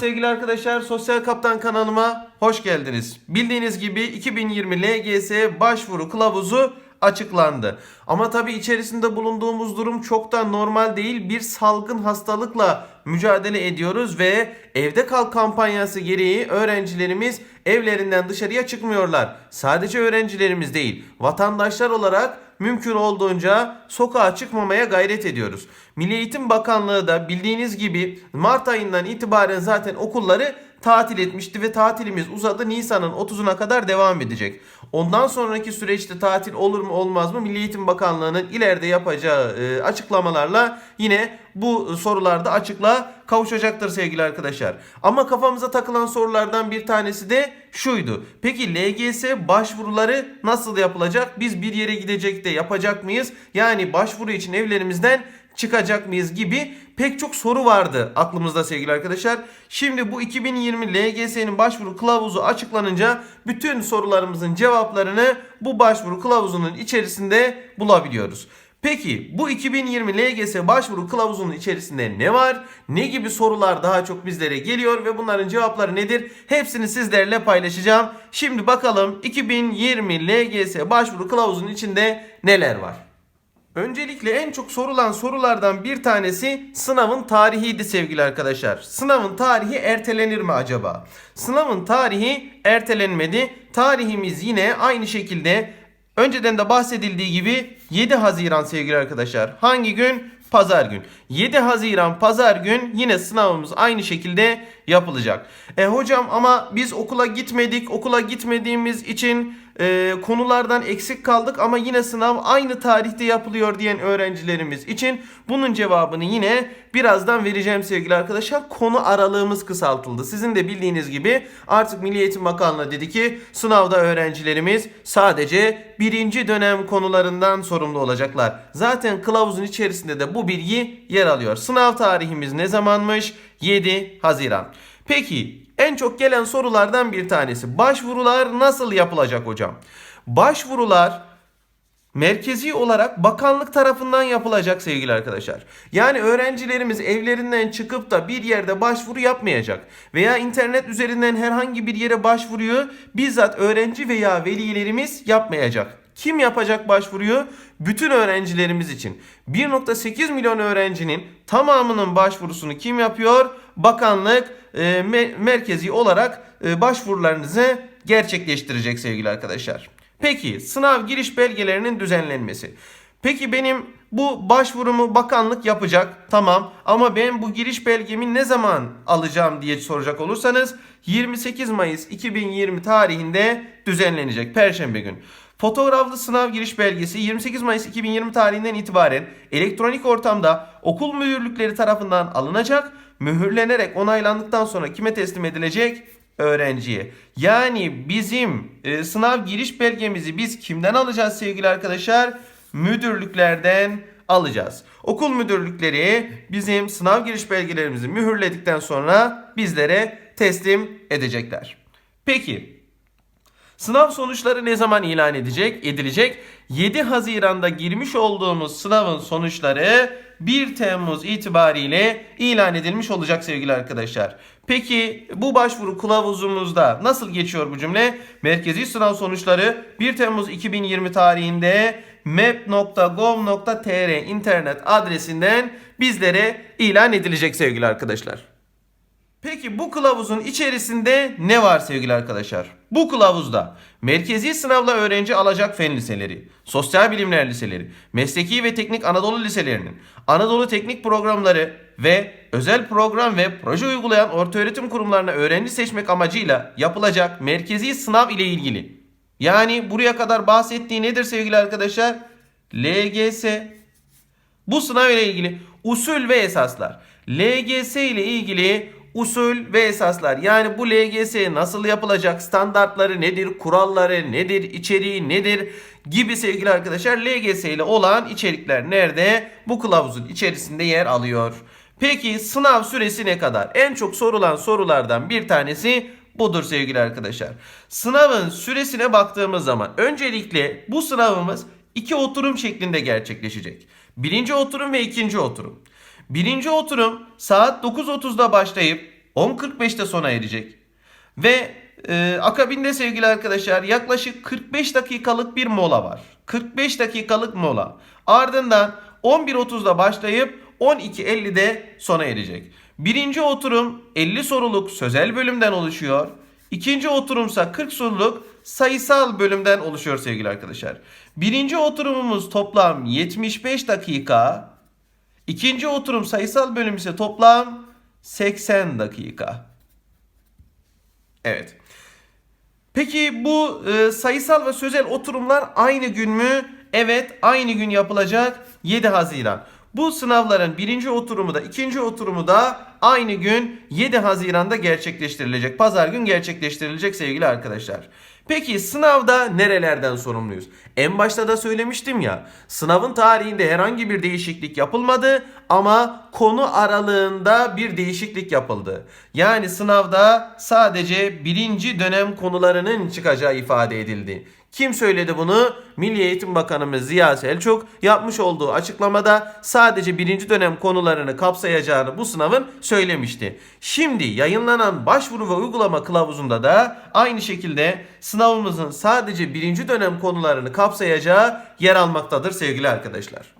sevgili arkadaşlar. Sosyal Kaptan kanalıma hoş geldiniz. Bildiğiniz gibi 2020 LGS başvuru kılavuzu açıklandı. Ama tabii içerisinde bulunduğumuz durum çok da normal değil. Bir salgın hastalıkla mücadele ediyoruz ve evde kal kampanyası gereği öğrencilerimiz evlerinden dışarıya çıkmıyorlar. Sadece öğrencilerimiz değil, vatandaşlar olarak mümkün olduğunca sokağa çıkmamaya gayret ediyoruz. Milli Eğitim Bakanlığı da bildiğiniz gibi Mart ayından itibaren zaten okulları tatil etmişti ve tatilimiz uzadı. Nisan'ın 30'una kadar devam edecek. Ondan sonraki süreçte tatil olur mu olmaz mı? Milli Eğitim Bakanlığı'nın ileride yapacağı e, açıklamalarla yine bu sorularda açıklığa kavuşacaktır sevgili arkadaşlar. Ama kafamıza takılan sorulardan bir tanesi de şuydu. Peki LGS başvuruları nasıl yapılacak? Biz bir yere gidecek de yapacak mıyız? Yani başvuru için evlerimizden çıkacak mıyız gibi pek çok soru vardı aklımızda sevgili arkadaşlar. Şimdi bu 2020 LGS'nin başvuru kılavuzu açıklanınca bütün sorularımızın cevaplarını bu başvuru kılavuzunun içerisinde bulabiliyoruz. Peki bu 2020 LGS başvuru kılavuzunun içerisinde ne var? Ne gibi sorular daha çok bizlere geliyor ve bunların cevapları nedir? Hepsini sizlerle paylaşacağım. Şimdi bakalım 2020 LGS başvuru kılavuzunun içinde neler var? Öncelikle en çok sorulan sorulardan bir tanesi sınavın tarihiydi sevgili arkadaşlar. Sınavın tarihi ertelenir mi acaba? Sınavın tarihi ertelenmedi. Tarihimiz yine aynı şekilde önceden de bahsedildiği gibi 7 Haziran sevgili arkadaşlar. Hangi gün? Pazar gün. 7 Haziran pazar gün yine sınavımız aynı şekilde yapılacak. E hocam ama biz okula gitmedik. Okula gitmediğimiz için e, konulardan eksik kaldık ama yine sınav aynı tarihte yapılıyor diyen öğrencilerimiz için bunun cevabını yine birazdan vereceğim sevgili arkadaşlar. Konu aralığımız kısaltıldı. Sizin de bildiğiniz gibi artık Milli Eğitim Bakanlığı dedi ki sınavda öğrencilerimiz sadece birinci dönem konularından sorumlu olacaklar. Zaten kılavuzun içerisinde de bu bilgi yer alıyor. Sınav tarihimiz ne zamanmış? 7 Haziran. Peki en çok gelen sorulardan bir tanesi. Başvurular nasıl yapılacak hocam? Başvurular merkezi olarak bakanlık tarafından yapılacak sevgili arkadaşlar. Yani öğrencilerimiz evlerinden çıkıp da bir yerde başvuru yapmayacak veya internet üzerinden herhangi bir yere başvuruyu bizzat öğrenci veya velilerimiz yapmayacak. Kim yapacak başvuruyu? Bütün öğrencilerimiz için. 1.8 milyon öğrencinin tamamının başvurusunu kim yapıyor? Bakanlık e, me- merkezi olarak e, başvurularınızı gerçekleştirecek sevgili arkadaşlar. Peki sınav giriş belgelerinin düzenlenmesi. Peki benim bu başvurumu bakanlık yapacak tamam ama ben bu giriş belgemi ne zaman alacağım diye soracak olursanız 28 Mayıs 2020 tarihinde düzenlenecek Perşembe gün. Fotoğraflı sınav giriş belgesi 28 Mayıs 2020 tarihinden itibaren elektronik ortamda okul müdürlükleri tarafından alınacak, mühürlenerek onaylandıktan sonra kime teslim edilecek? Öğrenciye. Yani bizim e, sınav giriş belgemizi biz kimden alacağız sevgili arkadaşlar? Müdürlüklerden alacağız. Okul müdürlükleri bizim sınav giriş belgelerimizi mühürledikten sonra bizlere teslim edecekler. Peki Sınav sonuçları ne zaman ilan edecek, edilecek? 7 Haziran'da girmiş olduğumuz sınavın sonuçları 1 Temmuz itibariyle ilan edilmiş olacak sevgili arkadaşlar. Peki bu başvuru kılavuzumuzda nasıl geçiyor bu cümle? Merkezi sınav sonuçları 1 Temmuz 2020 tarihinde map.gov.tr internet adresinden bizlere ilan edilecek sevgili arkadaşlar. Peki bu kılavuzun içerisinde ne var sevgili arkadaşlar? Bu kılavuzda merkezi sınavla öğrenci alacak fen liseleri, sosyal bilimler liseleri, mesleki ve teknik Anadolu liselerinin, Anadolu teknik programları ve özel program ve proje uygulayan ortaöğretim kurumlarına öğrenci seçmek amacıyla yapılacak merkezi sınav ile ilgili. Yani buraya kadar bahsettiği nedir sevgili arkadaşlar? LGS. Bu sınav ile ilgili usul ve esaslar. LGS ile ilgili usul ve esaslar. Yani bu LGS nasıl yapılacak? Standartları nedir? Kuralları nedir? içeriği nedir? Gibi sevgili arkadaşlar LGS ile olan içerikler nerede? Bu kılavuzun içerisinde yer alıyor. Peki sınav süresi ne kadar? En çok sorulan sorulardan bir tanesi budur sevgili arkadaşlar. Sınavın süresine baktığımız zaman öncelikle bu sınavımız iki oturum şeklinde gerçekleşecek. Birinci oturum ve ikinci oturum. Birinci oturum saat 9.30'da başlayıp 10.45'te sona erecek. Ve e, akabinde sevgili arkadaşlar yaklaşık 45 dakikalık bir mola var. 45 dakikalık mola. Ardından 11.30'da başlayıp 12.50'de sona erecek. Birinci oturum 50 soruluk sözel bölümden oluşuyor. İkinci oturumsa 40 soruluk sayısal bölümden oluşuyor sevgili arkadaşlar. Birinci oturumumuz toplam 75 dakika. İkinci oturum sayısal bölüm ise toplam 80 dakika. Evet. Peki bu e, sayısal ve sözel oturumlar aynı gün mü? Evet aynı gün yapılacak 7 Haziran. Bu sınavların birinci oturumu da ikinci oturumu da aynı gün 7 Haziran'da gerçekleştirilecek. Pazar gün gerçekleştirilecek sevgili arkadaşlar. Peki sınavda nerelerden sorumluyuz? En başta da söylemiştim ya. Sınavın tarihinde herhangi bir değişiklik yapılmadı ama konu aralığında bir değişiklik yapıldı. Yani sınavda sadece birinci dönem konularının çıkacağı ifade edildi. Kim söyledi bunu? Milli Eğitim Bakanımız Ziya Selçuk yapmış olduğu açıklamada sadece birinci dönem konularını kapsayacağını bu sınavın söylemişti. Şimdi yayınlanan başvuru ve uygulama kılavuzunda da aynı şekilde sınavımızın sadece birinci dönem konularını kapsayacağı yer almaktadır sevgili arkadaşlar.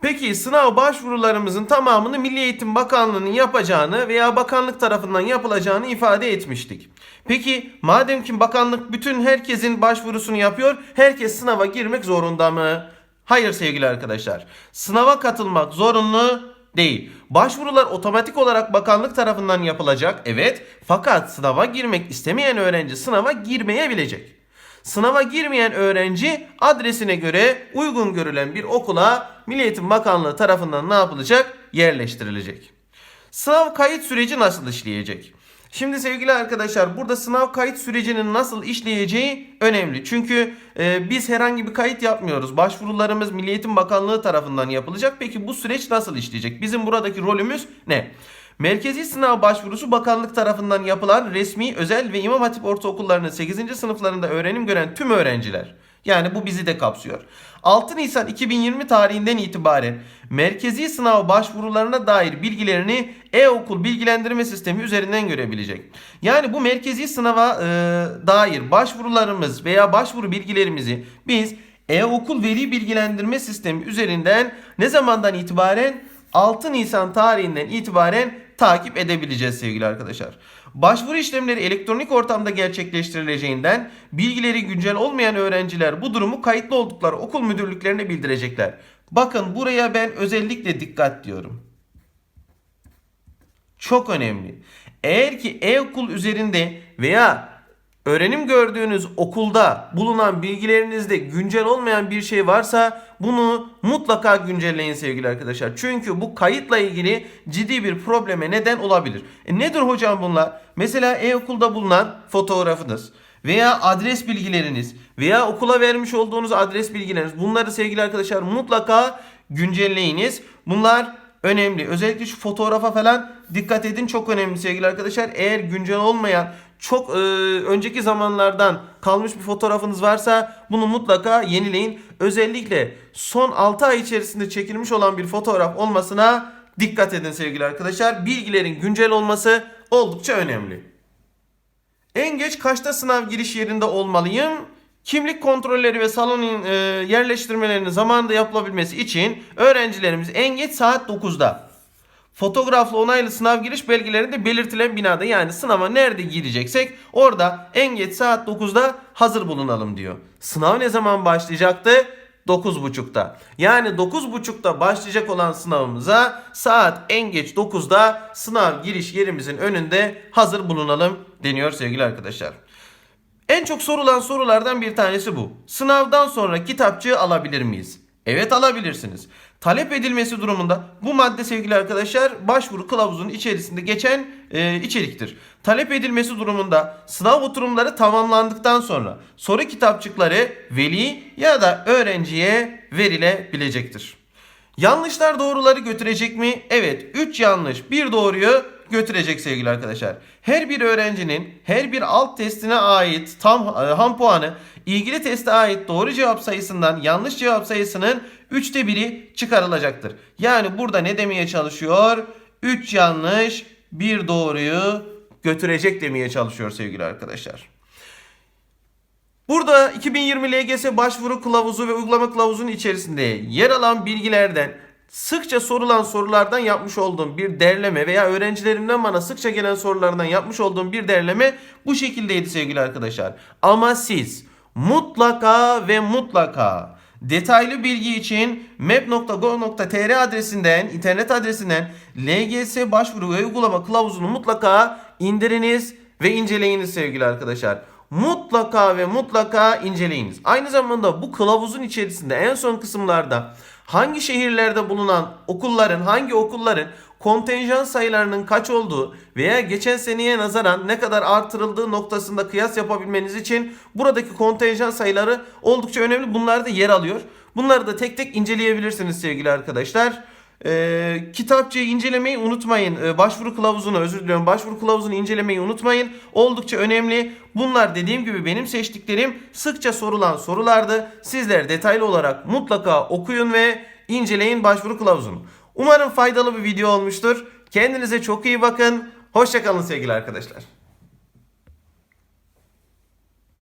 Peki sınav başvurularımızın tamamını Milli Eğitim Bakanlığı'nın yapacağını veya bakanlık tarafından yapılacağını ifade etmiştik. Peki madem ki bakanlık bütün herkesin başvurusunu yapıyor, herkes sınava girmek zorunda mı? Hayır sevgili arkadaşlar. Sınava katılmak zorunlu değil. Başvurular otomatik olarak bakanlık tarafından yapılacak. Evet. Fakat sınava girmek istemeyen öğrenci sınava girmeyebilecek. Sınava girmeyen öğrenci adresine göre uygun görülen bir okula Milli Eğitim Bakanlığı tarafından ne yapılacak? Yerleştirilecek. Sınav kayıt süreci nasıl işleyecek? Şimdi sevgili arkadaşlar burada sınav kayıt sürecinin nasıl işleyeceği önemli. Çünkü e, biz herhangi bir kayıt yapmıyoruz. Başvurularımız Milli Eğitim Bakanlığı tarafından yapılacak. Peki bu süreç nasıl işleyecek? Bizim buradaki rolümüz ne? Merkezi sınav başvurusu bakanlık tarafından yapılan resmi, özel ve İmam Hatip ortaokullarının 8. sınıflarında öğrenim gören tüm öğrenciler. Yani bu bizi de kapsıyor. 6 Nisan 2020 tarihinden itibaren merkezi sınav başvurularına dair bilgilerini e-okul bilgilendirme sistemi üzerinden görebilecek. Yani bu merkezi sınava e, dair başvurularımız veya başvuru bilgilerimizi biz e-okul veli bilgilendirme sistemi üzerinden ne zamandan itibaren 6 Nisan tarihinden itibaren takip edebileceğiz sevgili arkadaşlar. Başvuru işlemleri elektronik ortamda gerçekleştirileceğinden bilgileri güncel olmayan öğrenciler bu durumu kayıtlı oldukları okul müdürlüklerine bildirecekler. Bakın buraya ben özellikle dikkat diyorum. Çok önemli. Eğer ki e-okul üzerinde veya öğrenim gördüğünüz okulda bulunan bilgilerinizde güncel olmayan bir şey varsa bunu mutlaka güncelleyin sevgili arkadaşlar. Çünkü bu kayıtla ilgili ciddi bir probleme neden olabilir. E nedir hocam bunlar? Mesela e-okulda bulunan fotoğrafınız veya adres bilgileriniz veya okula vermiş olduğunuz adres bilgileriniz bunları sevgili arkadaşlar mutlaka güncelleyiniz. Bunlar önemli. Özellikle şu fotoğrafa falan dikkat edin çok önemli sevgili arkadaşlar. Eğer güncel olmayan çok e, önceki zamanlardan kalmış bir fotoğrafınız varsa bunu mutlaka yenileyin. Özellikle son 6 ay içerisinde çekilmiş olan bir fotoğraf olmasına dikkat edin sevgili arkadaşlar. Bilgilerin güncel olması oldukça önemli. En geç kaçta sınav giriş yerinde olmalıyım? Kimlik kontrolleri ve salon e, yerleştirmelerinin zamanında yapılabilmesi için öğrencilerimiz en geç saat 9'da fotoğraflı onaylı sınav giriş belgelerinde belirtilen binada yani sınava nerede gireceksek orada en geç saat 9'da hazır bulunalım diyor. Sınav ne zaman başlayacaktı? 9.30'da. Yani 9.30'da başlayacak olan sınavımıza saat en geç 9'da sınav giriş yerimizin önünde hazır bulunalım deniyor sevgili arkadaşlar. En çok sorulan sorulardan bir tanesi bu. Sınavdan sonra kitapçığı alabilir miyiz? Evet alabilirsiniz. Talep edilmesi durumunda bu madde sevgili arkadaşlar başvuru kılavuzunun içerisinde geçen e, içeriktir. Talep edilmesi durumunda sınav oturumları tamamlandıktan sonra soru kitapçıkları veli ya da öğrenciye verilebilecektir. Yanlışlar doğruları götürecek mi? Evet 3 yanlış bir doğruyu götürecek sevgili arkadaşlar. Her bir öğrencinin her bir alt testine ait tam e, ham puanı ilgili teste ait doğru cevap sayısından yanlış cevap sayısının 3'te biri çıkarılacaktır. Yani burada ne demeye çalışıyor? 3 yanlış, bir doğruyu götürecek demeye çalışıyor sevgili arkadaşlar. Burada 2020 LGS başvuru kılavuzu ve uygulama kılavuzunun içerisinde yer alan bilgilerden sıkça sorulan sorulardan yapmış olduğum bir derleme veya öğrencilerimden bana sıkça gelen sorulardan yapmış olduğum bir derleme bu şekildeydi sevgili arkadaşlar. Ama siz mutlaka ve mutlaka detaylı bilgi için map.go.tr adresinden, internet adresinden LGS başvuru ve uygulama kılavuzunu mutlaka indiriniz ve inceleyiniz sevgili arkadaşlar mutlaka ve mutlaka inceleyiniz. Aynı zamanda bu kılavuzun içerisinde en son kısımlarda hangi şehirlerde bulunan okulların, hangi okulların kontenjan sayılarının kaç olduğu veya geçen seneye nazaran ne kadar artırıldığı noktasında kıyas yapabilmeniz için buradaki kontenjan sayıları oldukça önemli. Bunlar da yer alıyor. Bunları da tek tek inceleyebilirsiniz sevgili arkadaşlar. Ee, kitapçıyı incelemeyi unutmayın. Ee, başvuru kılavuzunu özür diliyorum. Başvuru kılavuzunu incelemeyi unutmayın. Oldukça önemli. Bunlar dediğim gibi benim seçtiklerim sıkça sorulan sorulardı. Sizler detaylı olarak mutlaka okuyun ve inceleyin başvuru kılavuzunu. Umarım faydalı bir video olmuştur. Kendinize çok iyi bakın. Hoşçakalın sevgili arkadaşlar.